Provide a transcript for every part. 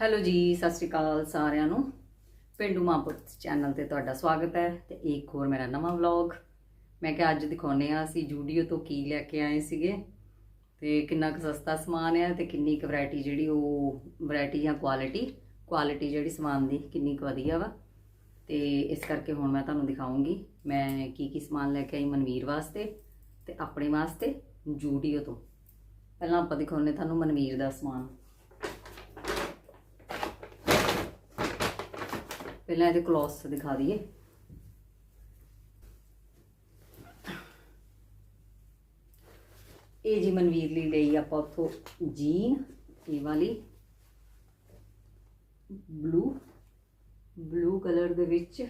Hello ਜੀ, ਸਤਿ ਸ਼੍ਰੀ ਅਕਾਲ ਸਾਰਿਆਂ ਨੂੰ। ਪਿੰਡੂ ਮਾਪੁਰਤ ਚੈਨਲ ਤੇ ਤੁਹਾਡਾ ਸਵਾਗਤ ਹੈ ਤੇ ਇੱਕ ਹੋਰ ਮੇਰਾ ਨਵਾਂ ਵਲੌਗ। ਮੈਂ ਕਿਹਾ ਅੱਜ ਦਿਖਾਉਨੇ ਆ ਅਸੀਂ ਜੂਡੀਓ ਤੋਂ ਕੀ ਲੈ ਕੇ ਆਏ ਸੀਗੇ ਤੇ ਕਿੰਨਾ ਕੁ ਸਸਤਾ ਸਮਾਨ ਹੈ ਤੇ ਕਿੰਨੀ ਕੁ ਵੈਰਾਈਟੀ ਜਿਹੜੀ ਉਹ ਵੈਰਾਈਟੀ ਜਾਂ ਕੁਆਲਿਟੀ ਕੁਆਲਿਟੀ ਜਿਹੜੀ ਸਮਾਨ ਦੀ ਕਿੰਨੀ ਕੁ ਵਧੀਆ ਵਾ। ਤੇ ਇਸ ਕਰਕੇ ਹੁਣ ਮੈਂ ਤੁਹਾਨੂੰ ਦਿਖਾਉਂਗੀ ਮੈਂ ਕੀ ਕੀ ਸਮਾਨ ਲੈ ਕੇ ਆਈ ਮਨਵੀਰ ਵਾਸਤੇ ਤੇ ਆਪਣੇ ਵਾਸਤੇ ਜੂਡੀਓ ਤੋਂ। ਪਹਿਲਾਂ ਆਪਾਂ ਦਿਖਾਉਨੇ ਤੁਹਾਨੂੰ ਮਨਵੀਰ ਦਾ ਸਮਾਨ। ਪਹਿਲਾਂ ਇਹਦੇ ਕਲੋਥਸ ਦਿਖਾ ਦਈਏ। ਇਹ ਜੀ ਮਨਵੀਰ ਲਈ ਲਈ ਆਪਾਂ ਉੱਥੋਂ ਜੀਨ ਇਹ ਵਾਲੀ। ਬਲੂ ਬਲੂ ਕਲਰ ਦੇ ਵਿੱਚ।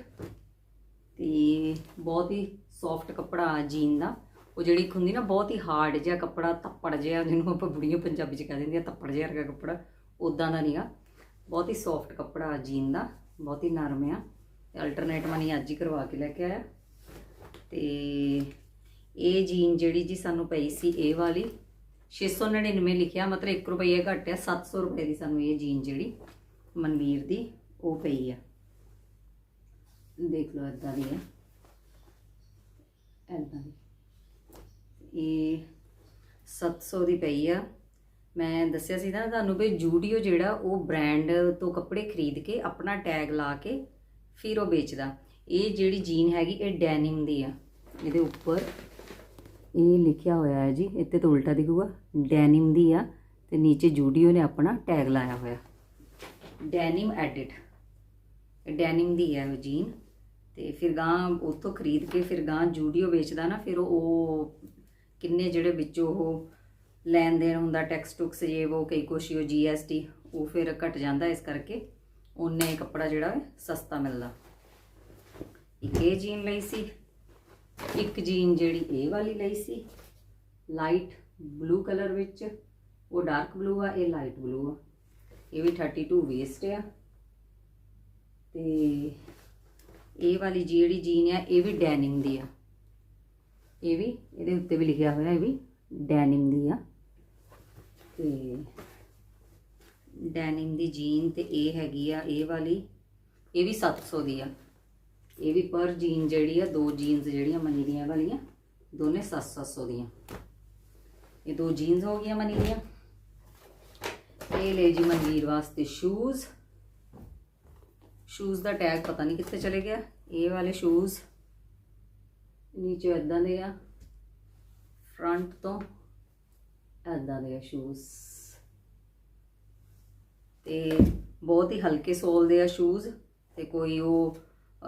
ਤੇ ਬਹੁਤ ਹੀ ਸੌਫਟ ਕੱਪੜਾ ਆ ਜੀਨ ਦਾ। ਉਹ ਜਿਹੜੀ ਇੱਕ ਹੁੰਦੀ ਨਾ, ਬਹੁਤ ਹੀ ਹਾਰਡ ਜਿਹਾ ਕੱਪੜਾ, ਤੱਪੜ ਜਿਹਾ, ਜਿਹਨੂੰ ਆਪਾਂ ਬੁੜੀਆਂ ਪੰਜਾਬੀ ਚ ਕਹਿ ਦਿੰਦੇ ਦਿੰਦੀਆਂ ਤੱਪੜ ਜਿਹਾ ਵਰਗਾ ਕੱਪੜਾ ਉਦਾਂ ਦਾ ਨਹੀਂਗਾ ਬਹੁਤ ਹੀ ਸੌਫਟ ਕੱਪੜਾ ਆ ਜੀਨ ਦਾ। ਬਹੁਤ ਹੀ ਨਰਮ ਆ। ਤੇ ਅਲਟਰਨੇਟ ਮਨੀ ਅੱਜ ਹੀ ਕਰਵਾ ਕੇ ਲੈ ਕੇ ਆਇਆ। ਤੇ ਇਹ ਜੀਨ ਜਿਹੜੀ ਜੀ ਸਾਨੂੰ ਪਈ ਸੀ ਇਹ ਵਾਲੀ 699 ਲਿਖਿਆ, ਮਤਲਬ 1 ਰੁਪਏ ਘੱਟ ਆ 700 ਰੁਪਏ ਦੀ ਸਾਨੂੰ ਇਹ ਜੀਨ ਜਿਹੜੀ ਮਨਵੀਰ ਦੀ ਉਹ ਪਈ ਆ। ਦੇਖ ਲਓ ਇਦਾਂ ਦੀ ਆ। ਇਦਾਂ ਦੀ। ਇਹ 700 ਦੀ ਪਈ ਆ। ਮੈਂ ਦੱਸਿਆ ਸੀ ਨਾ ਤੁਹਾਨੂੰ ਵੀ ਜੂਡੀਓ ਜਿਹੜਾ ਉਹ ਬ੍ਰਾਂਡ ਤੋਂ ਕੱਪੜੇ ਖਰੀਦ ਕੇ ਆਪਣਾ ਟੈਗ ਲਾ ਕੇ ਫਿਰ ਉਹ ਵੇਚਦਾ। ਇਹ ਜਿਹੜੀ ਜੀਨ ਹੈਗੀ, ਇਹ ਡੈਨਿਮ ਦੀ ਆ। ਇਹਦੇ ਉੱਪਰ ਇਹ ਲਿਖਿਆ ਹੋਇਆ ਹੈ ਜੀ, ਇੱਥੇ ਤਾਂ ਉਲਟਾ ਦਿਖੂਗਾ। ਡੈਨਿਮ ਦੀ ਆ ਤੇ ਨੀਚੇ ਜੂਡੀਓ ਨੇ ਆਪਣਾ ਟੈਗ ਲਾਇਆ ਹੋਇਆ। ਡੈਨਿਮ ਐਡਿਟ ਡੈਨਿਮ ਦੀ ਹੈ ਉਹ ਜੀਨ। ਤੇ ਫਿਰ ਗਾਂ ਉੱਥੋਂ ਖਰੀਦ ਕੇ ਫਿਰ ਗਾਂ ਜੂਡੀਓ ਵੇਚਦਾ ਨਾ, ਫਿਰ ਉਹ ਕਿੰਨੇ ਜਿਹੜੇ ਵਿੱਚ ਉਹ ਲੈਣ ਦੇਣ ਹੁੰਦਾ ਟੈਕਸ ਟੁਕਸ ਜੇ ਉਹ ਕਈ ਕੁਛ ਉਹ ਜੀਐਸਟੀ ਉਹ ਫਿਰ ਘਟ ਜਾਂਦਾ ਇਸ ਕਰਕੇ ਉਹਨੇ ਕੱਪੜਾ ਜਿਹੜਾ ਹੈ ਸਸਤਾ ਮਿਲਦਾ। ਇੱਕ ਇਹ ਜੀਨ ਲਈ ਸੀ, ਇੱਕ ਜੀਨ ਜਿਹੜੀ ਇਹ ਵਾਲੀ ਲਈ ਸੀ। ਲਾਈਟ ਬਲੂ ਕਲਰ ਵਿੱਚ, ਉਹ ਡਾਰਕ ਬਲੂ ਆ, ਇਹ ਲਾਈਟ ਬਲੂ ਆ। ਇਹ ਵੀ 32 ਵੇਸਟ ਆ। ਤੇ ਇਹ ਵਾਲੀ ਜਿਹੜੀ ਜੀਨ ਆ, ਇਹ ਵੀ ਡੈਨਿੰਗ ਦੀ ਆ। ਇਹ ਵੀ, ਇਹਦੇ ਉੱਤੇ ਵੀ ਲਿਖਿਆ ਹੋਇਆ, ਇਹ ਵੀ ਡੈਨਿੰਗ ਦੀ ਆ। ਤੇ ਡੈਨਿਮ ਦੀ ਜੀਨ ਤੇ ਇਹ ਹੈਗੀ ਆ, ਇਹ ਵਾਲੀ, ਇਹ ਵੀ 700 ਦੀ ਆ। ਇਹ ਵੀ ਪਰ ਜੀਨ ਜਿਹੜੀ ਆ, ਦੋ ਜੀਨਸ ਜਿਹੜੀਆਂ ਮਨੀ ਦੀਆਂ ਵਾਲੀਆਂ, ਦੋਨੇ 700 ਦੀਆਂ। ਇਹ ਦੋ ਜੀਨਸ ਹੋ ਗਈਆਂ ਮਨੀ ਦੀਆਂ। ਇਹ ਲੈ ਜੀ ਮਨਵੀਰ ਵਾਸਤੇ ਸ਼ੂਜ਼ ਸ਼ੂਜ਼ ਦਾ ਟੈਗ ਪਤਾ ਨਹੀਂ ਕਿੱਥੇ ਚਲੇ ਗਿਆ। ਇਹ ਵਾਲੇ ਸ਼ੂਜ਼ ਨੀਚੇ ਇਦਾਂ ਦੇ ਆ ਫਰੰਟ ਤੋਂ। ਇਦਾਂ ਦੇ ਆ ਸ਼ੂਜ਼ ਤੇ ਬਹੁਤ ਹੀ ਹਲਕੇ ਸੋਲ ਦੇ ਆ ਸ਼ੂਜ਼ ਤੇ ਕੋਈ ਉਹ,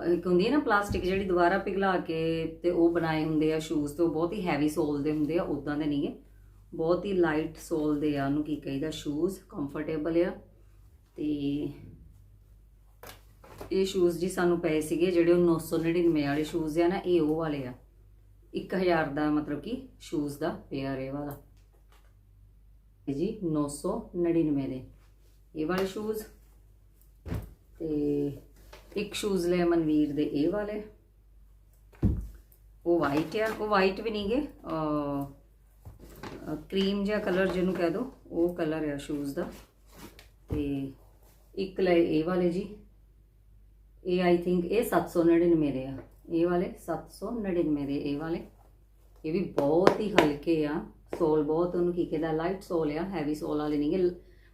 ਇੱਕ ਹੁੰਦੀ ਹੈ ਨਾ ਪਲਾਸਟਿਕ ਜਿਹੜੀ ਦੁਬਾਰਾ ਪਿਘਲਾ ਕੇ ਤੇ ਉਹ ਬਣਾਏ ਹੁੰਦੇ ਆ ਸ਼ੂਜ਼ ਤੇ ਉਹ ਬਹੁਤ ਹੀ ਹੈਵੀ ਸੋਲ ਦੇ ਹੁੰਦੇ ਆ ਉਦਾਂ ਦੇ ਨਹੀਂ ਹੈ। ਬਹੁਤ ਹੀ ਲਾਈਟ ਸੋਲ ਦੇ ਆ, ਉਹਨੂੰ ਕੀ ਕਹੀਦਾ ਸ਼ੂਜ਼ ਕੰਫਰਟੇਬਲ ਆ। ਤੇ ਇਹ ਸ਼ੂਜ਼ ਜੀ ਸਾਨੂੰ ਪਏ ਸੀਗੇ ਜਿਹੜੇ ਉਹ 999 ਵਾਲੇ ਸ਼ੂਜ਼ ਆ ਨਾ, ਇਹ ਉਹ ਵਾਲੇ ਆ। 1000 ਦਾ ਮਤਲਬ ਕਿ ਸ਼ੂਜ਼ ਦਾ ਪੇਅਰ ਇਹ ਵਾਲਾ। ਜੀ 999 ਦੇ। ਇਹ ਵਾਲੇ ਸ਼ੂਜ਼ ਤੇ ਇੱਕ ਸ਼ੂਜ਼ ਲੈ ਮਨਵੀਰ ਦੇ ਇਹ ਵਾਲੇ। ਉਹ ਵਾਈਟ ਆ, ਉਹ ਵਾਈਟ ਵੀ ਨਹੀਂਗੇ ਕਰੀਮ ਜਿਹਾ ਕਲਰ ਜਿਹਨੂੰ ਕਹਿ ਦੋ, ਉਹ ਕਲਰ ਆ ਸ਼ੂਜ਼ ਦਾ। ਤੇ ਇੱਕ ਲੈ ਇਹ ਵਾਲੇ ਜੀ, ਇਹ ਆਈ ਥਿੰਕ ਇਹ 799 ਦੇ ਆ। ਇਹ ਵਾਲੇ 799 ਦੇ, ਇਹ ਵਾਲੇ। ਇਹ ਵੀ ਬਹੁਤ ਹੀ ਹਲਕੇ ਆ। ਸੋਲ ਬਹੁਤ, ਉਹਨੂੰ ਕੀ ਕਹਿੰਦਾ ਲਾਈਟ ਸੋਲ ਆ ਹੈਵੀ ਸੋਲ ਵਾਲੇ ਨਹੀਂਗੇ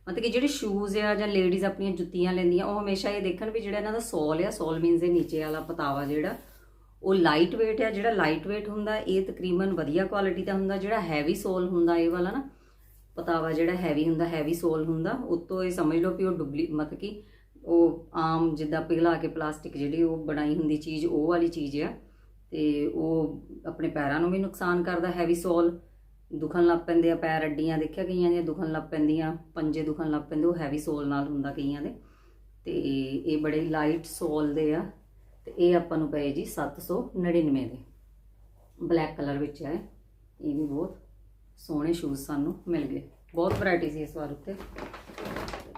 ਮਤਲਬ ਕਿ ਜਿਹੜੇ ਸ਼ੂਜ਼ ਆ ਜਾਂ ਲੇਡੀਜ਼ ਆਪਣੀਆਂ ਜੁੱਤੀਆਂ ਲੈਂਦੀਆਂ, ਉਹ ਹਮੇਸ਼ਾ ਇਹ ਦੇਖਣ ਵੀ ਜਿਹੜਾ ਇਹਨਾਂ ਦਾ ਸੋਲ ਆ ਸੋਲ ਮੀਨਸ ਦੇ ਨੀਚੇ ਵਾਲਾ ਪਤਾਵਾ ਜਿਹੜਾ, ਉਹ ਲਾਈਟ weight ਆ। ਜਿਹੜਾ ਲਾਈਟ weight ਹੁੰਦਾ, ਇਹ ਤਕਰੀਬਨ ਵਧੀਆ ਕੁਆਲਿਟੀ ਦਾ ਹੁੰਦਾ, ਜਿਹੜਾ ਹੈਵੀ ਸੋਲ ਹੁੰਦਾ, ਇਹ ਵਾਲਾ ਨਾ, ਪਤਾਵਾ ਜਿਹੜਾ ਹੈਵੀ ਹੁੰਦਾ ਹੈਵੀ ਸੋਲ ਹੁੰਦਾ, ਉਤੋਂ ਇਹ ਸਮਝ ਲਓ ਵੀ ਉਹ ਡੁਬਲੀ, ਮਤਲਬ ਕਿ ਉਹ ਆਮ ਜਿੱਦਾਂ ਪਿਘਲਾ ਕੇ ਪਲਾਸਟਿਕ ਜਿਹੜੀ ਉਹ ਬਣਾਈ ਹੁੰਦੀ ਚੀਜ਼, ਉਹ ਵਾਲੀ ਚੀਜ਼ ਆ। ਤੇ ਉਹ ਆਪਣੇ ਪੈਰਾਂ ਨੂੰ ਵੀ ਨੁਕਸਾਨ ਕਰਦਾ ਹੈਵੀ ਸੋਲ ਦੁਖਣ ਲੱਗ ਪੈਂਦੇ ਆ, ਪੈਰ ਅੱਡੀਆਂ ਦੇਖਿਆ ਕਈਆਂ ਦੀਆਂ ਦੁਖਣ ਲੱਗ ਪੈਂਦੀਆਂ, ਪੰਜੇ ਦੁਖਣ ਲੱਗ ਪੈਂਦੇ, ਉਹ ਹੈਵੀ ਸੋਲ ਨਾਲ ਹੁੰਦਾ ਕਈਆਂ ਦੇ। ਤੇ ਇਹ ਬੜੇ ਲਾਈਟ ਸੋਲ ਦੇ ਆ, ਤੇ ਇਹ ਆਪਾਂ ਨੂੰ ਪਏ ਜੀ 799 ਦੇ। ਬਲੈਕ ਕਲਰ ਵਿੱਚ ਹੈ ਇਹ ਵੀ ਬਹੁਤ ਸੋਹਣੇ ਸ਼ੂਜ਼ ਸਾਨੂੰ ਮਿਲ ਗਏ। ਬਹੁਤ ਵੈਰਾਈਟੀ ਸੀ ਇਸ ਵਾਰ ਉੱਤੇ।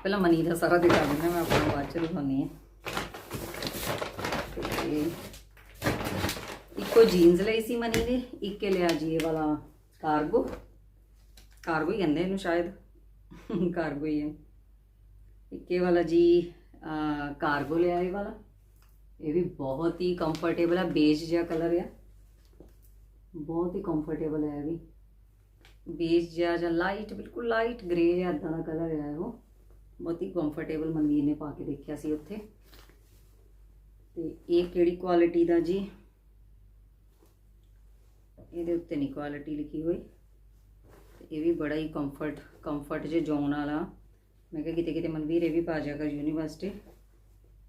ਪਹਿਲਾਂ ਮਨੀ ਦਾ ਸਾਰਾ ਦਿਖਾ ਦਿੰਦਾ ਮੈਂ ਆਪਣਾ ਬਾਅਦ ਚ ਦਿਖਾਉਂਦੀ ਹਾਂ। ਤੇ ਇੱਕੋ ਜੀਨਸ ਲਈ ਸੀ ਮਨੀ ਨੇ, ਇੱਕ ਇਹ ਲਿਆ ਜੀ ਇਹ ਵਾਲਾ ਕਾਰਗੋ। ਕਾਰਗੋ ਹੀ ਕਹਿੰਦੇ ਇਹਨੂੰ ਸ਼ਾਇਦ। ਕਾਰਗੋ ਹੀ ਹੈ। ਇੱਕ ਇਹ ਵਾਲਾ ਜੀ ਕਾਰਗੋ ਲਿਆ ਇਹ ਵਾਲਾ। ਇਹ ਵੀ ਬਹੁਤ ਹੀ ਕੰਫਰਟੇਬਲ ਆ ਬੇਜ ਜਿਹਾ ਕਲਰ ਆ। ਬਹੁਤ ਹੀ ਕੰਫਰਟੇਬਲ ਹੈ ਇਹ ਵੀ। ਬੇਜ ਜਿਹਾ ਜਾਂ ਲਾਈਟ ਬਿਲਕੁਲ ਲਾਈਟ ਗ੍ਰੇ ਜਿਹਾ ਇਦਾਂ ਦਾ ਕਲਰ ਆ ਉਹ ਬਹੁਤ ਹੀ ਕੰਫਰਟੇਬਲ ਮਨਵੀਰ ਨੇ ਪਾ ਕੇ ਦੇਖਿਆ ਸੀ ਉੱਥੇ। ਤੇ ਇਹ ਕਿਹੜੀ ਕੁਆਲਿਟੀ ਦਾ ਜੀ? ਇਹਦੇ ਉੱਤੇ ਨਹੀਂ ਕੁਆਲਿਟੀ ਲਿਖੀ ਹੋਈ। ਤੇ ਇਹ ਵੀ ਬੜਾ ਹੀ ਕੰਫਰਟ ਕੰਫਰਟ ਜੇ ਜੋਨ ਵਾਲਾ। ਮੈਂ ਕਿਹਾ ਕਿਤੇ ਕਿਤੇ ਮਨਵੀਰ ਇਹ ਵੀ ਪਾ ਜਾਏਗਾ ਯੂਨੀਵਰਸਿਟੀ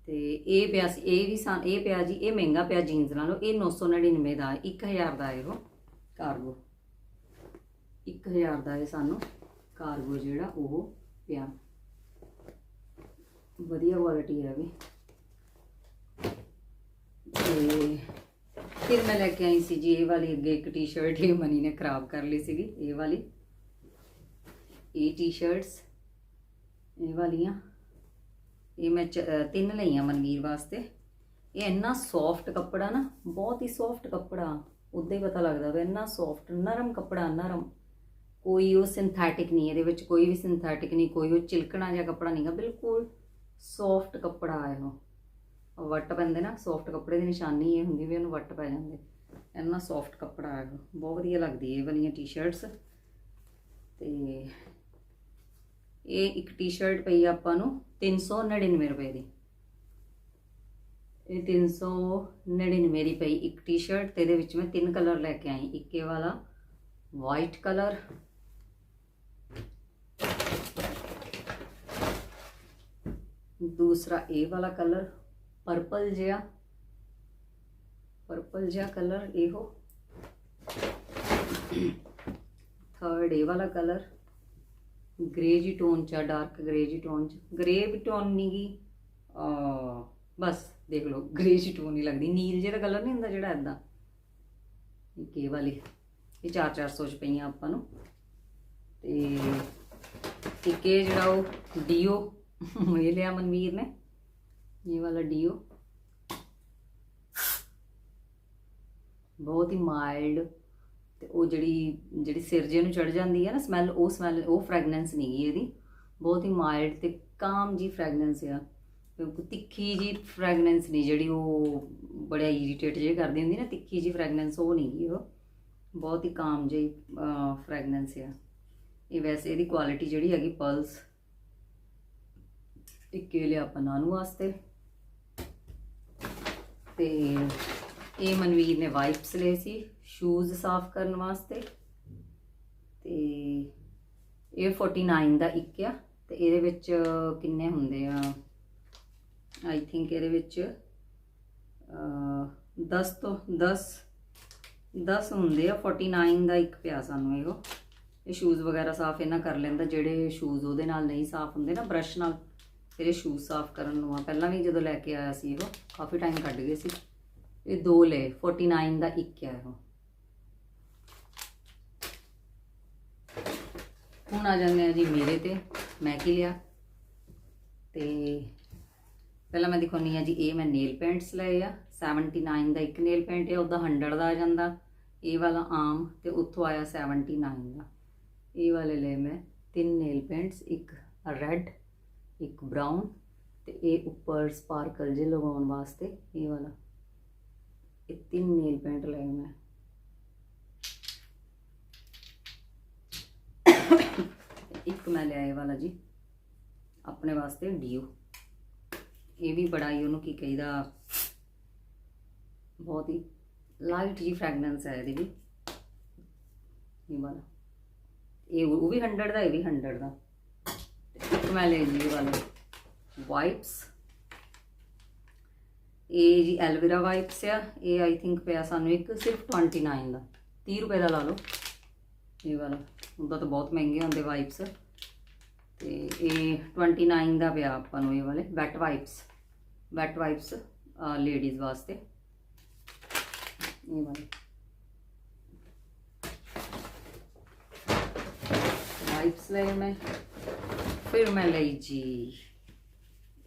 ਤੇ ਇਹ ਪਿਆ ਸੀ, ਇਹ ਵੀ ਸਾਂ, ਇਹ ਪਿਆ ਜੀ, ਇਹ ਮਹਿੰਗਾ ਪਿਆ ਜੀਨਸ ਨਾਲੋਂ। ਇਹ 999 ਦਾ 1000 ਦਾ ਹੈ ਉਹ ਕਾਰਗੋ 1000 ਦਾ ਹੈ ਸਾਨੂੰ ਕਾਰਗੋ ਜਿਹੜਾ ਉਹ ਪਿਆ। ਵਧੀਆ ਕੁਆਲਿਟੀ ਹੈ ਵੀ। ਤੇ ਫਿਰ ਮੈਂ ਲੈ ਕੇ ਆਈ ਸੀ ਜੀ, ਇਹ ਵਾਲੀ ਅੱਗੇ ਇੱਕ ਟੀ-ਸ਼ਰਟ ਇਹ ਮਨੀ ਨੇ ਖਰਾਬ ਕਰ ਲਈ ਸੀਗੀ, ਇਹ ਵਾਲੀ। ਇਹ ਟੀ-ਸ਼ਰਟਸ ਇਹ ਵਾਲੀਆਂ। ਇਹ ਮੈਂ ਚ- ਅਹ, ਤਿੰਨ ਲਈਆਂ ਮਨਵੀਰ ਵਾਸਤੇ। ਇਹ ਇੰਨਾ ਸੌਫਟ ਕੱਪੜਾ ਨਾ, ਬਹੁਤ ਹੀ ਸੌਫਟ ਕੱਪੜਾ, ਉਦਾਂ ਹੀ ਪਤਾ ਲੱਗਦਾ ਵਾ ਇੰਨਾ ਸੌਫਟ ਨਰਮ ਕੱਪੜਾ, ਨਰਮ। ਕੋਈ ਉਹ ਸਿੰਥੈਟਿਕ ਨਹੀਂ, ਇਹਦੇ ਵਿੱਚ ਕੋਈ ਵੀ ਸਿੰਥੈਟਿਕ ਨਹੀਂ, ਕੋਈ ਉਹ ਚਿਲਕਣਾ ਜਿਹਾ ਕੱਪੜਾ ਨਹੀਂਗਾ ਬਿਲਕੁਲ ਸੌਫਟ ਕੱਪੜਾ ਆ ਉਹ ਵੱਟ ਪੈਂਦੇ ਨਾ ਸੌਫਟ ਕੱਪੜੇ ਦੀ ਨਿਸ਼ਾਨੀ ਇਹ ਹੁੰਦੀ ਵੀ ਉਹਨੂੰ ਵੱਟ ਪੈ ਜਾਂਦੇ। ਇੰਨਾ ਸੌਫਟ ਕੱਪੜਾ ਆ ਬਹੁਤ ਵਧੀਆ ਲੱਗਦੀ ਇਹ ਵਾਲੀਆਂ ਟੀ-ਸ਼ਰਟਸ ਤੇ ਇਹ ਇੱਕ ਟੀ-ਸ਼ਰਟ ਪਈ ਆਪਾਂ ਨੂੰ 399 ਰੁਪਏ ਦੀ। ਇਹ 399 ਦੀ ਪਈ ਇੱਕ ਟੀ-ਸ਼ਰਟ ਤੇ ਇਹਦੇ ਵਿੱਚ ਮੈਂ ਤਿੰਨ ਕਲਰ ਲੈ ਕੇ ਆਈ। ਇੱਕ ਇਹ ਵਾਲਾ ਵਾਈਟ ਕਲਰ ਦੂਸਰਾ ਇਹ ਵਾਲਾ ਕਲਰ ਪਰਪਲ ਜਿਹਾ। ਪਰਪਲ ਜਿਹਾ ਕਲਰ ਇਹੋ। ਥਰਡ ਇਹ ਵਾਲਾ ਕਲਰ ਗ੍ਰੇ ਜੀ ਟੋਨ ਚ ਡਾਰਕ ਗ੍ਰੇ ਜੀ ਟੋਨ ਚ। ਗ੍ਰੇ ਵੀ ਟੋਨ ਨਹੀਂ ਆ ਬਸ ਦੇਖ ਲਓ ਗ੍ਰੇ ਜੀ ਟੋਨ ਹੀ ਲੱਗਦੀ। ਨੀਲ ਜਿਹਾ ਕਲਰ ਨਹੀਂ ਹੁੰਦਾ ਜਿਹੜਾ ਐਦਾਂ ਇੱਕ ਇਹ ਵਾਲੀ। ਇਹ 4-400 ਚ ਪਈਆਂ ਆਪਾਂ ਨੂੰ। ਤੇ ਇੱਕ ਇਹ ਜਿਹੜਾ ਉਹ ਡੀਓ ਇਹ ਲਿਆ ਮਨਵੀਰ ਨੇ। ਇਹ ਵਾਲਾ ਡੀਓ। ਬਹੁਤ ਹੀ ਮਾਈਲਡ ਤੇ ਉਹ ਜਿਹੜੀ ਜਿਹੜੀ ਸਿਰ ਜੇ ਨੂੰ ਚੜ ਜਾਂਦੀ ਹੈ ਨਾ ਸਮੈਲ ਉਹ ਸਮੈਲ ਉਹ ਫ੍ਰੈਗਨੈਂਸ ਨਹੀਂ ਗੀ ਇਹਦੀ। ਬਹੁਤ ਹੀ ਮਾਈਲਡ ਤੇ ਕਾਮ ਜੀ ਫ੍ਰੈਗਨੈਂਸ ਆ। ਕੋਈ ਤਿੱਖੀ ਜੀ ਫ੍ਰੈਗਨੈਂਸ ਨਹੀਂ, ਜਿਹੜੀ ਉਹ ਬੜਾ ਇਰੀਟੇਟ ਜੇ ਕਰਦੀ ਹੁੰਦੀ ਨਾ, ਤਿੱਖੀ ਜੀ ਫ੍ਰੈਗਨੈਂਸ ਉਹ ਨਹੀਂ ਗੀ ਉਹ। ਬਹੁਤ ਹੀ ਕਾਮ ਜਿਹੀ ਫ੍ਰੈਗਨੈਂਸ ਆ। ਇਹ ਵੈਸੇ ਇਹਦੀ ਕੁਆਲਿਟੀ ਜਿਹੜੀ ਹੈਗੀ ਪਲਸ ਇੱਕ ਇਹ ਲਿਆ ਆਪਾਂ ਨਾਨੂ ਵਾਸਤੇ। ਤੇ ਇਹ ਮਨਵੀਰ ਨੇ ਵਾਈਪਸ ਲਏ ਸੀ ਸ਼ੂਜ਼ ਸਾਫ਼ ਕਰਨ ਵਾਸਤੇ ਤੇ ਇਹ 49 ਦਾ ਇੱਕ ਆ ਤੇ ਇਹਦੇ ਵਿੱਚ ਕਿੰਨੇ ਹੁੰਦੇ ਆ? ਆਈ ਥਿੰਕ ਇਹਦੇ ਵਿੱਚ ਅ 10 ਤੋਂ 10 10 ਹੁੰਦੇ ਆ 49 ਦਾ ਇੱਕ ਪਿਆ ਸਾਨੂੰ ਇਹੋ। ਇਹ ਸ਼ੂਜ਼ ਵਗੈਰਾ ਸਾਫ਼ ਇਹਨਾਂ ਕਰ ਲੈਂਦਾ, ਜਿਹੜੇ ਸ਼ੂਜ਼ ਉਹਦੇ ਨਾਲ ਨਹੀਂ ਸਾਫ਼ ਹੁੰਦੇ ਨਾ ਬ੍ਰਸ਼ ਨਾਲ ਫਿਰ ਇਹ ਸ਼ੂਜ਼ ਸਾਫ਼ ਕਰਨ ਨੂੰ ਆ। ਪਹਿਲਾਂ ਵੀ ਜਦੋਂ ਲੈ ਕੇ ਆਇਆ ਸੀ ਇਹੋ, ਕਾਫੀ ਟਾਈਮ ਕੱਢ ਗਏ ਸੀ। ਇਹ ਦੋ ਲਏ 49 ਦਾ ਇੱਕ ਆ ਉਹ ਹੁਣ ਆ ਜਾਂਦੇ ਆ ਜੀ ਮੇਰੇ ਤੇ, ਮੈਂ ਕੀ ਲਿਆ? ਤੇ ਪਹਿਲਾਂ ਮੈਂ ਦਿਖਾਉਣੀ ਆ ਜੀ, ਇਹ ਮੈਂ ਨੇਲ ਪੈਂਟਸ ਲਏ ਆ। 79 ਦਾ ਇੱਕ ਨੇਲ ਪੈਂਟ ਆ, ਉਹਦਾ 100 ਦਾ ਆ ਜਾਂਦਾ। ਇਹ ਵਾਲਾ ਆਮ ਤੇ ਉੱਥੋਂ ਆਇਆ 79 ਦਾ। ਇਹ ਵਾਲੇ ਲਏ ਮੈਂ ਤਿੰਨ ਨੇਲ ਪੈਂਟਸ ਇੱਕ ਰੈੱਡ ਇੱਕ ਬ੍ਰਾਊਨ ਤੇ ਇਹ ਉੱਪਰ ਸਪਾਰਕਲ ਜੇ ਲਗਾਉਣ ਵਾਸਤੇ ਇਹ ਵਾਲਾ। ਇਹ ਤਿੰਨ ਨੇਲ ਪੈਂਟ ਲਏ ਮੈਂ ਇੱਕ ਮੈਂ ਲਿਆ ਇਹ ਵਾਲਾ ਜੀ, ਆਪਣੇ ਵਾਸਤੇ ਡੀਓ। ਇਹ ਵੀ ਬੜਾ ਹੀ ਉਹਨੂੰ ਕੀ ਕਹੀਦਾ, ਬਹੁਤ ਹੀ ਲਾਈਟ ਜੀ ਫ੍ਰੈਗਨੈਂਸ ਹੈ ਇਹਦੀ ਵੀ। ਇਹ ਵਾਲਾ। ਇਹ ਉਹ ਵੀ 100 ਦਾ, ਇਹ ਵੀ 100 ਦਾ। ਤੇ ਇੱਕ ਮੈਂ ਲੈ ਲਈ ਇਹ ਵਾਲਾ। ਵਾਈਪਸ ਇਹ ਜੀ ਐਲਵੇਰਾ ਵਾਈਪਸ ਆ। ਇਹ ਆਈ ਥਿੰਕ ਪਿਆ ਸਾਨੂੰ ਇੱਕ ਸਿਰਫ 29 ਦਾ। 30 ਰੁਪਏ ਦਾ ਲਾ ਲਓ। ਇਹ ਵਾਲਾ। ਉਹਦਾ ਤਾਂ ਬਹੁਤ ਮਹਿੰਗੇ ਹੁੰਦੇ ਵਾਈਪਸ ਤੇ ਇਹ 29 ਦਾ ਪਿਆ ਆਪਾਂ ਨੂੰ ਇਹ ਵਾਲੇ। Wet wipes wet wipes ladies ਵਾਸਤੇ। ਇਹ ਵਾਲੇ। ਵਾਈਪਸ ਲਏ ਮੈਂ। ਫਿਰ ਮੈਂ ਲਈ ਜੀ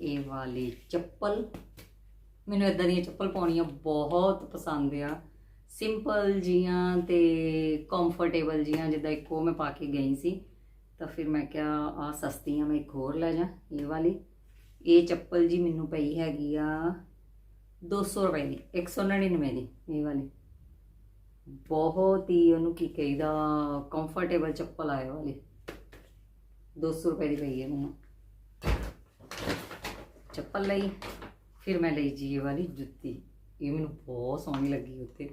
ਇਹ ਵਾਲੀ ਚੱਪਲ। ਮੈਨੂੰ ਇਦਾਂ ਦੀਆਂ ਚੱਪਲ ਪਾਉਣੀਆਂ ਬਹੁਤ ਪਸੰਦ ਆ। ਸਿੰਪਲ ਜੀਆਂ ਤੇ ਕੰਫਰਟੇਬਲ ਜੀਆਂ, ਜਿੱਦਾਂ ਇੱਕੋ ਮੈਂ ਪਾ ਕੇ ਗਈ ਸੀ। ਤਾਂ ਫਿਰ ਮੈਂ ਕਿਹਾ ਆ ਸਸਤੀਆਂ ਮੈਂ ਇੱਕ ਹੋਰ ਲੈ ਜਾ ਇਹ ਵਾਲੀ। ਇਹ ਚੱਪਲ ਜੀ ਮੈਨੂੰ ਪਈ ਹੈਗੀ ਆ 200 ਰੁਪਏ ਦੀ 199 ਦੀ ਇਹ ਵਾਲੀ। ਬਹੁਤ ਹੀ ਉਹਨੂੰ ਕੀ ਕਹੀਦਾ ਕੰਫਰਟੇਬਲ ਚੱਪਲ ਆਏ ਵਾਲੀ। 200 ਰੁਪਏ ਦੀ ਪਈ ਹੈ ਮੰਮਾ। ਚੱਪਲ ਲਈ, ਫਿਰ ਮੈਂ ਲਈ ਜੀ ਇਹ ਵਾਲੀ ਜੁੱਤੀ। ਇਹ ਮੈਨੂੰ ਬਹੁਤ ਸੋਹਣੀ ਲੱਗੀ ਉੱਤੇ।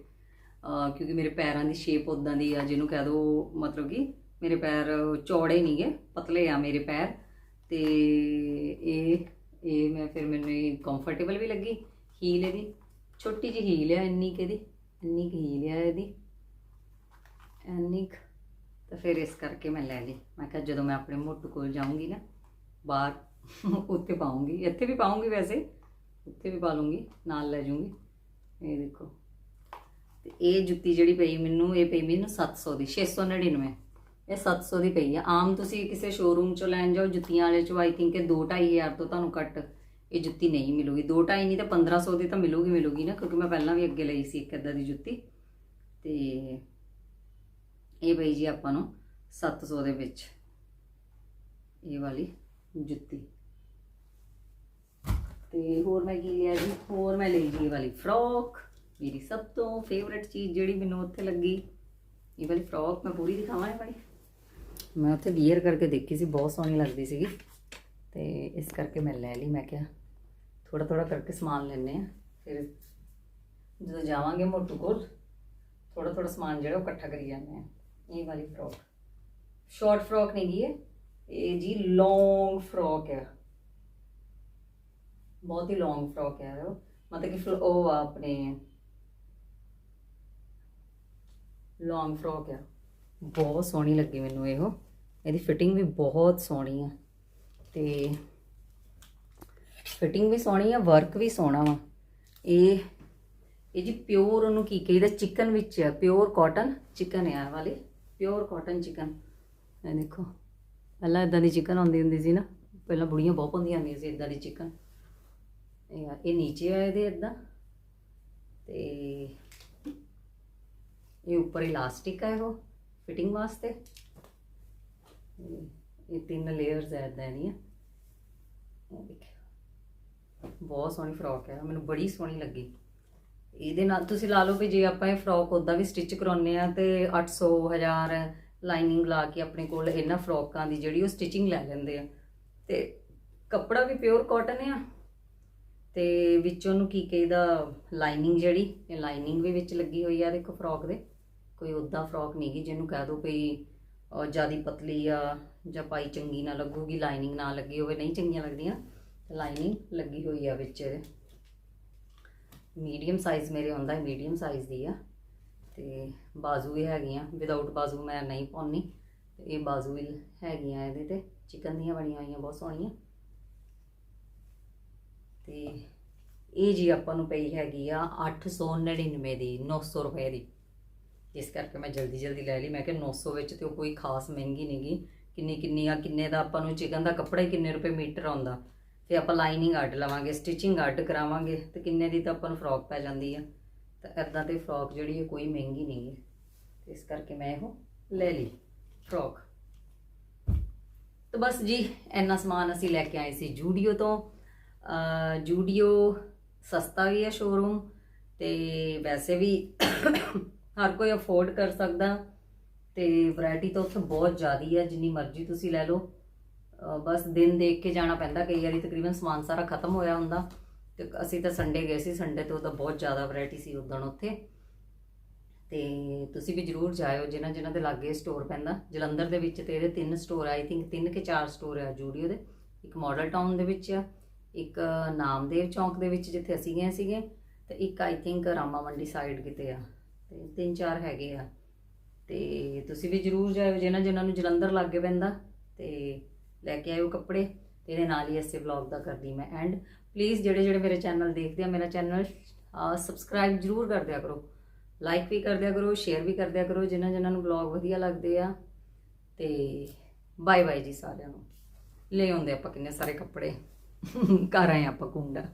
ਕਿਉਂਕਿ ਮੇਰੇ ਪੈਰਾਂ ਦੀ ਸ਼ੇਪ ਉਦਾਂ ਦੀ ਆ, ਜਿਹਨੂੰ ਕਹਿ ਦੋ, ਮਤਲਬ ਕਿ ਮੇਰੇ ਪੈਰ ਚੌੜੇ ਨਹੀਂਗੇ ਪਤਲੇ ਆ ਮੇਰੇ ਪੈਰ। ਤੇ ਇਹ ਇਹ ਮੈਂ ਫਿਰ ਮੈਨੂੰ ਇਹ ਕੰਫਰਟੇਬਲ ਵੀ ਲੱਗੀ ਹੀਲ ਇਹਦੀ। ਛੋਟੀ ਜਿਹੀ ਹੀਲ ਆ, ਇੰਨੀ ਕਿ ਇਹਦੀ, ਇੰਨੀ ਕੁ ਹੀਲ ਆ ਇਹਦੀ। ਇੰਨੀ ਕੁ ਤਾਂ ਫਿਰ ਇਸ ਕਰਕੇ ਮੈਂ ਲੈ ਲਈ। ਮੈਂ ਕਿਹਾ ਜਦੋਂ ਮੈਂ ਆਪਣੇ ਮੋਟੂ ਕੋਲ ਜਾਊਂਗੀ ਨਾ, ਬਾਹਰ ਉੱਥੇ ਪਾਉਂਗੀ। ਇੱਥੇ ਵੀ ਪਾਉਂਗੀ ਵੈਸੇ, ਉੱਥੇ ਵੀ ਪਾ ਲੂੰਗੀ ਨਾਲ ਲੈ ਜਾਊਂਗੀ। ਇਹ ਦੇਖੋ। ਤੇ ਇਹ ਜੁੱਤੀ ਜਿਹੜੀ ਪਈ ਮੈਨੂੰ, ਇਹ ਪਈ ਮੈਨੂੰ 700 ਦੀ 699 ਇਹ 700 ਦੀ ਪਈ ਆ। ਆਮ ਤੁਸੀਂ ਕਿਸੇ ਸ਼ੋਰੂਮ ਚੋਂ ਲੈਣ ਜਾਓ, ਜੁੱਤੀਆਂ ਵਾਲੇ ਚੋਂ ਆਈ ਥਿੰਕ ਇਹ 2-2500 ਤੋਂ ਤੁਹਾਨੂੰ ਘੱਟ ਇਹ ਜੁੱਤੀ ਨਹੀਂ ਮਿਲੂਗੀ। 2-2.5 ਨਹੀਂ ਤਾਂ 1500 ਦੀ ਤਾਂ ਮਿਲੂਗੀ ਮਿਲੂਗੀ ਨਾ, ਕਿਉਂਕਿ ਮੈਂ ਪਹਿਲਾਂ ਵੀ ਅੱਗੇ ਲਈ ਸੀ ਇੱਕ ਇਦਾਂ ਦੀ ਜੁੱਤੀ। ਤੇ ਇਹ ਪਈ ਜੀ ਆਪਾਂ ਨੂੰ 700 ਦੇ ਵਿੱਚ ਇਹ ਵਾਲੀ ਜੁੱਤੀ। ਤੇ ਹੋਰ ਮੈਂ ਕੀ ਲਿਆ ਜੀ? ਹੋਰ ਮੈਂ ਲਈ ਜੀ ਇਹ ਵਾਲੀ ਫਰੋਕ ਮੇਰੀ ਸਭ ਤੋਂ ਫੇਵਰਟ ਚੀਜ਼ ਜਿਹੜੀ ਮੈਨੂੰ ਉੱਥੇ ਲੱਗੀ, ਇਹ ਵਾਲੀ ਫਰੋਕ ਮੈਂ ਪੂਰੀ ਦਿਖਾਵਾਂ ਇਹ ਵਾਲੀ। ਮੈਂ ਉੱਥੇ ਵੀਅਰ ਕਰਕੇ ਦੇਖੀ ਸੀ, ਬਹੁਤ ਸੋਹਣੀ ਲੱਗਦੀ ਸੀਗੀ। ਤੇ ਇਸ ਕਰਕੇ ਮੈਂ ਲੈ ਲਈ, ਮੈਂ ਕਿਹਾ ਥੋੜਾ ਥੋੜਾ ਕਰਕੇ ਸਮਾਨ ਲੈਣੇ ਆ ਫਿਰ ਜਦੋਂ ਜਾਵਾਂਗੇ ਮੋਟੂ ਕੋਲ ਥੋੜਾ ਥੋੜਾ ਸਮਾਨ ਜਿਹੜਾ ਉਹ ਇਕੱਠਾ ਕਰੀ ਜਾਂਦੇ ਆ ਇਹ ਵਾਲੀ ਫਰੋਕ ਸ਼ਾਰਟ ਫਰੋਕ ਨਹੀਂ ਗੀ ਇਹ। ਇਹ ਜੀ ਲੌਂਗ ਫਰੋਕ ਹੈ ਬਹੁਤ ਹੀ ਲੌਂਗ ਫਰੋਕ ਹੈ ਉਹ ਮਤਲਬ ਕਿ ਫਿਰ ਉਹ ਆ ਆਪਣੇ ਲੌਂਗ ਫਰੋਕ ਹੈ ਬਹੁਤ ਸੋਹਣੀ ਲੱਗੀ ਮੈਨੂੰ ਇਹ। ਇਹਦੀ ਫਿਟਿੰਗ ਵੀ ਬਹੁਤ ਸੋਹਣੀ ਆ। ਤੇ ਫਿਟਿੰਗ ਵੀ ਸੋਹਣੀ ਆ ਵਰਕ ਵੀ ਸੋਹਣਾ ਵਾ। ਇਹ ਇਹ ਜੀ ਪਿਓਰ ਉਹਨੂੰ ਕੀ ਕਹੀਦਾ? ਚਿਕਨ ਵਿੱਚ ਆ। ਪਿਓਰ ਕਾਟਨ ਚਿਕਨ ਆ ਆਹ ਵਾਲੀ। ਪਿਓਰ ਕਾਟਨ ਚਿਕਨ ਇਹ ਦੇਖੋ, ਪਹਿਲਾਂ ਇਦਾਂ ਦੀ ਚਿਕਨ ਆਉਂਦੀ ਹੁੰਦੀ ਸੀ ਨਾ, ਪਹਿਲਾਂ ਬੁੜੀਆਂ ਬਹੁਤ ਪਾਉਂਦੀਆਂ ਹੁੰਦੀਆਂ ਸੀ ਇਦਾਂ ਦੀ ਚਿਕਨ ਇਹ ਇਹ ਨੀਚੇ ਆਏ ਦੇ ਇਦਾਂ ਤੇ ਇਹ ਉੱਪਰ ਇਲਾਸਟਿਕ ਹੈ ਉਹ ਫਿਟਿੰਗ ਵਾਸਤੇ। ਇਹ- ਤਿੰਨ ਲੇਅਰਸ ਹੈ ਇਦਾਂ ਦੀਆਂ। ਬਹੁਤ ਸੋਹਣੀ ਫਰੋਕ ਹੈ ਮੈਨੂੰ ਬੜੀ ਸੋਹਣੀ ਲੱਗੀ। ਇਹਦੇ ਨਾਲ ਤੁਸੀਂ ਲਾ ਲਓ ਵੀ ਜੇ ਆਪਾਂ ਇਹ ਫਰੋਕ ਉਦਾਂ ਵੀ ਸਟਿਚ ਕਰਾਉਨੇ ਆ ਤੇ 800 1000 ਲਾਈਨਿੰਗ ਲਾ ਕੇ ਆਪਣੇ ਕੋਲ ਇਹਨਾਂ ਫਰੋਕਾਂ ਦੀ ਜਿਹੜੀ ਉਹ ਸਟਿਚਿੰਗ ਲੈ ਲੈਂਦੇ ਆ। ਤੇ ਕੱਪੜਾ ਵੀ ਪਿਓਰ ਕਾਟਨ ਆ। ਤੇ ਵਿੱਚ ਉਹਨੂੰ ਕੀ ਕਹੀਦਾ ਲਾਈਨਿੰਗ ਜਿਹੜੀ, ਇਹ ਲਾਈਨਿੰਗ ਵੀ ਵਿੱਚ ਲੱਗੀ ਹੋਈ ਆ ਦੇਖੋ ਫਰੋਕ ਦੇ। ਕੋਈ ਉਦਾਂ ਫਰੋਕ ਨਹੀਂ ਗੀ ਜਿਹਨੂੰ ਕਹਿ ਦੋ ਵੀ ਜਿਆਦੀ ਪਤਲੀ ਆ ਜਾਂ ਪਾਈ ਚੰਗੀ ਨਾ ਲੱਗੂਗੀ ਲਾਈਨਿੰਗ ਨਾ ਲੱਗੀ ਹੋਵੇ, ਨਹੀਂ ਚੰਗੀਆਂ ਲੱਗਦੀਆਂ। ਲਾਈਨਿੰਗ ਲੱਗੀ ਹੋਈ ਆ ਵਿੱਚ। ਮੀਡੀਅਮ ਸਾਈਜ਼ ਮੇਰੇ ਹੁੰਦਾ ਹੈ, ਮੀਡੀਅਮ ਸਾਈਜ਼ ਦੀ ਆ। ਤੇ ਬਾਜ਼ੂ ਵੀ ਹੈਗੀਆਂ ਵਿਦਆਊਟ ਬਾਜ਼ੂ ਮੈਂ ਨਹੀਂ ਪਾਉਣੀ ਤੇ ਇਹ ਬਾਜ਼ੂ ਵੀ ਹੈਗੀਆਂ ਇਹਦੇ ਤੇ। ਚਿਕਨ ਦੀਆਂ ਬਣੀਆਂ ਹੋਈਆਂ, ਬਹੁਤ ਸੋਹਣੀਆਂ। ਤੇ ਇਹ ਜੀ ਆਪਾਂ ਨੂੰ ਪਈ ਹੈਗੀ ਆ 899 ਦੀ 900 ਰੁਪਏ ਦੀ। ਇਸ ਕਰਕੇ ਮੈਂ ਜਲਦੀ ਜਲਦੀ ਲੈ ਲਈ। ਮੈਂ ਕਿਹਾ 900 ਵਿੱਚ ਤੇ ਉਹ ਕੋਈ ਖਾਸ ਮਹਿੰਗੀ ਨਹੀਂਗੀ ਕਿੰਨੀ ਕਿੰਨੀ ਆ, ਕਿੰਨੇ ਦਾ ਆਪਾਂ ਨੂੰ ਚਿਕਨ ਦਾ ਕੱਪੜਾ ਹੀ ਕਿੰਨੇ ਰੁਪਏ ਮੀਟਰ ਆਉਂਦਾ। ਤੇ ਆਪਾਂ ਲਾਈਨਿੰਗ ਅੱਡ ਲਵਾਂਗੇ ਸਟਿਚਿੰਗ ਅੱਡ ਕਰਾਵਾਂਗੇ, ਤੇ ਕਿੰਨੇ ਦੀ ਤਾਂ ਆਪਾਂ ਨੂੰ ਫਰੋਕ ਪੈ ਜਾਂਦੀ ਆ। ਤਾਂ ਇਦਾਂ ਤੇ ਫਰੋਕ ਜਿਹੜੀ ਹੈ ਕੋਈ ਮਹਿੰਗੀ ਨਹੀਂ ਹੈ ਤੇ ਇਸ ਕਰਕੇ ਮੈਂ ਇਹੋ ਲੈ ਲਈ ਫਰੋਕ ਤਾਂ ਬਸ ਜੀ, ਇੰਨਾ ਸਮਾਨ ਅਸੀਂ ਲੈ ਕੇ ਆਏ ਸੀ ਜੂਡੀਓ ਤੋਂ। ਜੂਡੀਓ ਸਸਤਾ ਵੀ ਹੈ ਸ਼ੋਰੂਮ ਤੇ ਵੈਸੇ ਵੀ ਹਰ ਕੋਈ ਅਫੋਰਡ ਕਰ ਸਕਦਾ। ਤੇ ਵੈਰਾਈਟੀ ਤਾਂ ਉੱਥੇ ਬਹੁਤ ਜ਼ਿਆਦੀ ਹੈ ਜਿੰਨੀ ਮਰਜ਼ੀ ਤੁਸੀਂ ਲੈ ਲਓ। ਬਸ ਦਿਨ ਦੇਖ ਕੇ ਜਾਣਾ ਪੈਂਦਾ, ਕਈ ਵਾਰੀ ਤਕਰੀਬਨ ਸਮਾਨ ਸਾਰਾ ਖਤਮ ਹੋਇਆ ਹੁੰਦਾ। ਤੇ ਅਸੀਂ ਤਾਂ ਸੰਡੇ ਗਏ ਸੀ ਸੰਡੇ ਤੋਂ ਤਾਂ ਬਹੁਤ ਜ਼ਿਆਦਾ ਵੈਰਾਈਟੀ ਸੀ ਉਦੋਂ ਉੱਥੇ। ਤੇ ਤੁਸੀਂ ਵੀ ਜਰੂਰ ਜਾਇਓ, ਜਿਨ੍ਹਾਂ ਜਿਨ੍ਹਾਂ ਦੇ ਲਾਗੇ ਸਟੋਰ ਪੈਂਦਾ। ਜਲੰਧਰ ਦੇ ਵਿੱਚ ਤੇ ਇਹਦੇ ਤਿੰਨ ਸਟੋਰ ਆਈ ਥਿੰਕ ਤਿੰਨ ਕਿ ਚਾਰ ਸਟੋਰ ਆ ਜੂਡੀਓ ਦੇ। ਇੱਕ ਮਾਡਲ ਟਾਊਨ ਦੇ ਵਿੱਚ ਆ, ਇੱਕ ਨਾਮਦੇਵ ਚੌਂਕ ਦੇ ਵਿੱਚ ਜਿੱਥੇ ਅਸੀਂ ਗਏ ਸੀਗੇ, ਤੇ ਇੱਕ I think Rama Mandi side ਕਿਤੇ ਆ। ਤੇ ਤਿੰਨ ਚਾਰ ਹੈਗੇ ਆ। ਤੇ ਤੁਸੀਂ ਵੀ ਜਰੂਰ ਜਾਇਓ, ਜਿਨ੍ਹਾਂ ਜਿਨ੍ਹਾਂ ਨੂੰ ਜਲੰਧਰ ਲੱਗੇ ਪੈਂਦਾ। ਤੇ ਲੈ ਕੇ ਆਇਓ ਕੱਪੜੇ ਤੇ ਇਹਦੇ ਨਾਲ ਹੀ ਇਸੇ ਵਲੌਗ ਦਾ ਕਰਦੀ ਮੈਂ ਐਂਡ ਪਲੀਜ਼ ਜਿਹੜੇ ਜਿਹੜੇ ਮੇਰੇ ਚੈਨਲ ਦੇਖਦੇ ਆ, ਮੇਰਾ ਚੈਨਲ ਸਬਸਕ੍ਰਾਈਬ ਜਰੂਰ ਕਰ ਦਿਆ ਕਰੋ। ਲਾਈਕ ਵੀ ਕਰ ਦਿਆ ਕਰੋ ਸ਼ੇਅਰ ਵੀ ਕਰ ਦਿਆ ਕਰੋ, ਜਿਨ੍ਹਾਂ ਜਿਨ੍ਹਾਂ ਨੂੰ ਵਲੌਗ ਵਧੀਆ ਲੱਗਦੇ ਆ। ਤੇ ਬਾਏ ਬਾਏ ਜੀ ਸਾਰਿਆਂ ਨੂੰ। ਲੈ ਆਉਂਦੇ ਆਪਾਂ ਕਿੰਨੇ ਸਾਰੇ ਕੱਪੜੇ। ਘਰ ਆਏ ਆਪਾਂ ਕੁੰਡਾ।